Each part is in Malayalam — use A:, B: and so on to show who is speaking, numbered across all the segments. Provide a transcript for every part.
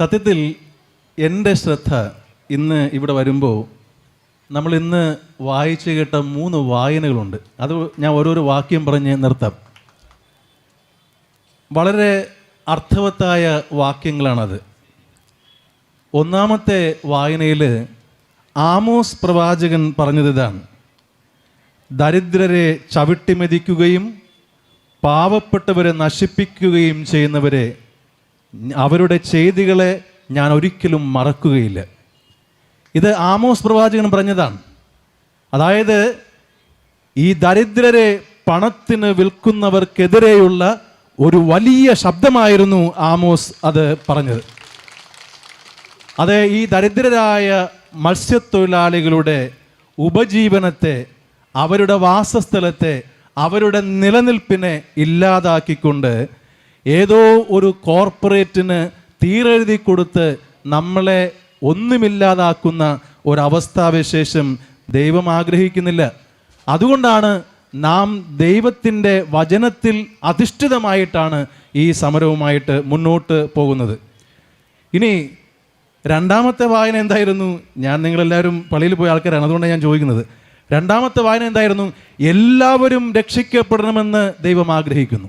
A: സത്യത്തിൽ എന്റെ ശ്രദ്ധ ഇന്ന് ഇവിടെ വരുമ്പോൾ നമ്മൾ ഇന്ന് വായിച്ചു കേട്ട മൂന്ന് വായനകളുണ്ട്. അത് ഞാൻ ഓരോരോ വാക്യം പറഞ്ഞ് നിർത്താം. വളരെ അർത്ഥവത്തായ വാക്യങ്ങളാണത്. ഒന്നാമത്തെ വായനയിൽ ആമോസ് പ്രവാചകൻ പറഞ്ഞത് ഇതാണ്. ദരിദ്രരെ ചവിട്ടിമെതിക്കുകയും പാവപ്പെട്ടവരെ നശിപ്പിക്കുകയും ചെയ്യുന്നവരെ അവരുടെ ചെയ്തികളെ ഞാൻ ഒരിക്കലും മറക്കുകയില്ല. ഇത് ആമോസ് പ്രവാചകൻ പറഞ്ഞതാണ്. അതായത് ഈ ദരിദ്രരെ പണത്തിന് വിൽക്കുന്നവർക്കെതിരെയുള്ള ഒരു വലിയ ശബ്ദമായിരുന്നു ആമോസ് അത് പറഞ്ഞത്. അത് ഈ ദരിദ്രരായ മത്സ്യത്തൊഴിലാളികളുടെ ഉപജീവനത്തെ അവരുടെ വാസസ്ഥലത്തെ അവരുടെ നിലനിൽപ്പിനെ ഇല്ലാതാക്കിക്കൊണ്ട് ഏതോ ഒരു കോർപ്പറേറ്റിന് തീരെഴുതി കൊടുത്ത് നമ്മളെ ഒന്നുമില്ലാതാക്കുന്ന ഒരവസ്ഥാവിശേഷം ദൈവം ആഗ്രഹിക്കുന്നില്ല. അതുകൊണ്ടാണ് നാം ദൈവത്തിന്റെ വചനത്തിൽ അധിഷ്ഠിതമായിട്ടാണ് ഈ സമരവുമായിട്ട് മുന്നോട്ട് പോകുന്നത്. ഇനി രണ്ടാമത്തെ വായന എന്തായിരുന്നു? ഞാൻ നിങ്ങളെല്ലാവരും പള്ളിയിൽ പോയ ആൾക്കാരാണ് അതുകൊണ്ടാണ് ഞാൻ ചോദിക്കുന്നത്. രണ്ടാമത്തെ വായന എന്തായിരുന്നു? എല്ലാവരും രക്ഷിക്കപ്പെടണമെന്ന് ദൈവം ആഗ്രഹിക്കുന്നു.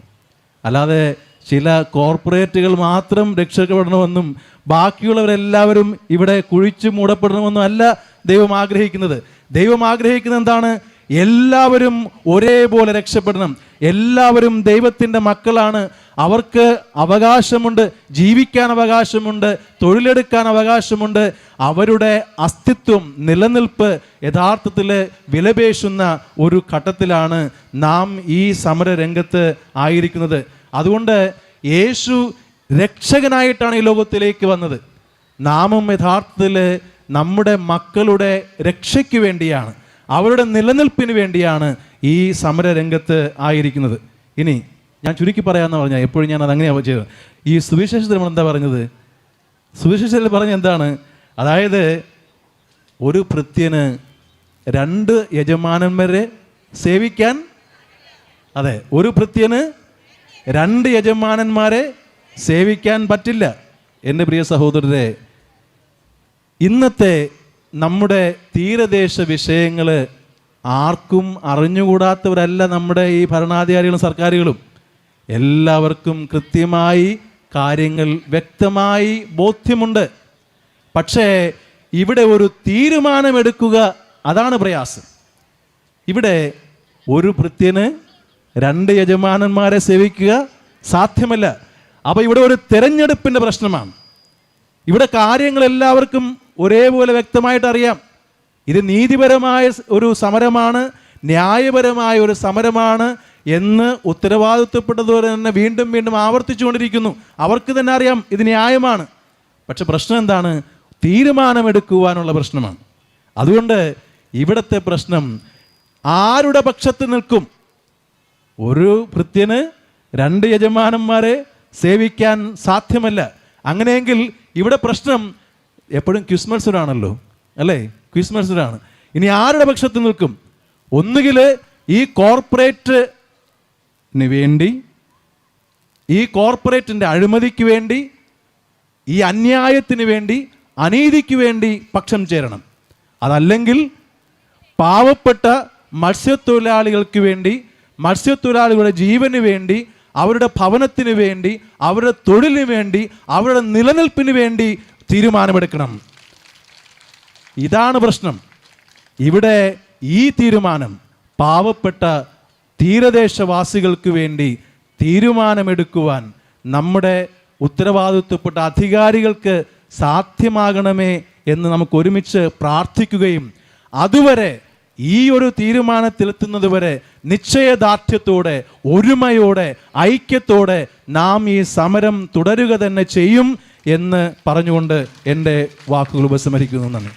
A: അല്ലാതെ ചില കോർപ്പറേറ്റുകൾ മാത്രം രക്ഷപ്പെടണമെന്നും ബാക്കിയുള്ളവരെല്ലാവരും ഇവിടെ കുഴിച്ചു മൂടപ്പെടണമെന്നും അല്ല ദൈവം ആഗ്രഹിക്കുന്നത്. ദൈവം ആഗ്രഹിക്കുന്നത് എന്താണ്? എല്ലാവരും ഒരേപോലെ രക്ഷപ്പെടണം. എല്ലാവരും ദൈവത്തിന്റെ മക്കളാണ്. അവർക്ക് അവകാശമുണ്ട് ജീവിക്കാൻ അവകാശമുണ്ട് തൊഴിലെടുക്കാൻ അവകാശമുണ്ട്. അവരുടെ അസ്തിത്വം നിലനിൽപ്പ് യഥാർത്ഥത്തിൽ വിലപേശുന്ന ഒരു ഘട്ടത്തിലാണ് നാം ഈ സമരരംഗത്ത് ആയിരിക്കുന്നത്. അതുകൊണ്ട് യേശു രക്ഷകനായിട്ടാണ് ഈ ലോകത്തിലേക്ക് വന്നത്. നാമം യഥാർത്ഥത്തിൽ നമ്മുടെ മക്കളുടെ രക്ഷയ്ക്ക് വേണ്ടിയാണ് അവരുടെ നിലനിൽപ്പിന് വേണ്ടിയാണ് ഈ സമരരംഗത്ത് ആയിരിക്കുന്നത്. ഇനി ഞാൻ ചുരുക്കി പറയാമെന്ന് പറഞ്ഞാൽ എപ്പോഴും ഞാൻ അത് അങ്ങനെയാണ് ചെയ്തത്. ഈ സുവിശേഷത്തിൽ നമ്മൾ എന്താ പറഞ്ഞത്? സുവിശേഷത്തിൽ പറഞ്ഞ എന്താണ്? അതായത് ഒരു ഭൃത്യന് രണ്ട് യജമാനന്മാരെ സേവിക്കാൻ അതെ ഒരു ഭൃത്യന് രണ്ട് യജമാനന്മാരെ സേവിക്കാൻ പറ്റില്ല. എന്റെ പ്രിയ സഹോദരരെ ഇന്നത്തെ നമ്മുടെ തീരദേശ വിഷയങ്ങൾ ആർക്കും അറിഞ്ഞുകൂടാത്തവരല്ല നമ്മുടെ ഈ ഭരണാധികാരികളും സർക്കാരുകളും. എല്ലാവർക്കും കൃത്യമായി കാര്യങ്ങൾ വ്യക്തമായി ബോധ്യമുണ്ട്. പക്ഷേ ഇവിടെ ഒരു തീരുമാനമെടുക്കുക അതാണ് പ്രയാസം. ഇവിടെ ഒരു ഭൃത്യന് രണ്ട് യജമാനന്മാരെ സേവിക്കുക സാധ്യമല്ല. അപ്പോൾ ഇവിടെ ഒരു തെരഞ്ഞെടുപ്പിന്റെ പ്രശ്നമാണ്. ഇവിടെ കാര്യങ്ങൾ എല്ലാവർക്കും ഒരേപോലെ വ്യക്തമായിട്ട് അറിയാം. ഇത് നീതിപരമായ ഒരു സമരമാണ് ന്യായപരമായ ഒരു സമരമാണ് എന്ന് ഉത്തരവാദിത്വപ്പെട്ടതുപോലെ തന്നെ വീണ്ടും വീണ്ടും ആവർത്തിച്ചുകൊണ്ടിരിക്കുന്നു. അവർക്ക് തന്നെ അറിയാം ഇത് ന്യായമാണ്. പക്ഷെ പ്രശ്നം എന്താണ്? തീരുമാനമെടുക്കുവാനുള്ള പ്രശ്നമാണ്. അതുകൊണ്ട് ഇവിടുത്തെ പ്രശ്നം ആരുടെ പക്ഷത്ത് നിൽക്കും? ഒരു ഭൃത്യന് രണ്ട് യജമാനന്മാരെ സേവിക്കാൻ സാധ്യമല്ല. അങ്ങനെയെങ്കിൽ ഇവിടെ പ്രശ്നം എപ്പോഴും ക്വിസ്മത്സരമാണല്ലോ അല്ലേ? ക്വിസ്മത്സരമാണ് ഇനി ആരുടെ പക്ഷത്ത് നിൽക്കും? ഒന്നുകിൽ ഈ കോർപ്പറേറ്റിന് വേണ്ടി ഈ കോർപ്പറേറ്റിന്റെ അഴിമതിക്ക് വേണ്ടി ഈ അന്യായത്തിന് വേണ്ടി അനീതിക്ക് വേണ്ടി പക്ഷം ചേരണം. അതല്ലെങ്കിൽ പാവപ്പെട്ട മത്സ്യത്തൊഴിലാളികൾക്ക് വേണ്ടി മത്സ്യത്തൊഴിലാളികളുടെ ജീവന് വേണ്ടി അവരുടെ ഭവനത്തിന് വേണ്ടി അവരുടെ തൊഴിലിന് വേണ്ടി അവരുടെ നിലനിൽപ്പിന് വേണ്ടി തീരുമാനമെടുക്കണം. ഇതാണ് പ്രശ്നം. ഇവിടെ ഈ തീരുമാനം പാവപ്പെട്ട തീരദേശവാസികൾക്ക് വേണ്ടി തീരുമാനമെടുക്കുവാൻ നമ്മുടെ ഉത്തരവാദിത്വപ്പെട്ട അധികാരികൾക്ക് സാധ്യമാകണമേ എന്ന് നമുക്ക് ഒരുമിച്ച് പ്രാർത്ഥിക്കുകയും അതുവരെ ഈ ഒരു തീരുമാനത്തിലെത്തുന്നത് വരെ നിശ്ചയദാർഢ്യത്തോടെ ഒരുമയോടെ ഐക്യത്തോടെ നാം ഈ സമരം തുടരുക തന്നെ ചെയ്യും എന്ന് പറഞ്ഞുകൊണ്ട് എന്റെ വാക്കുകൾ ഉപസംഹരിക്കുന്നു. നന്ദി.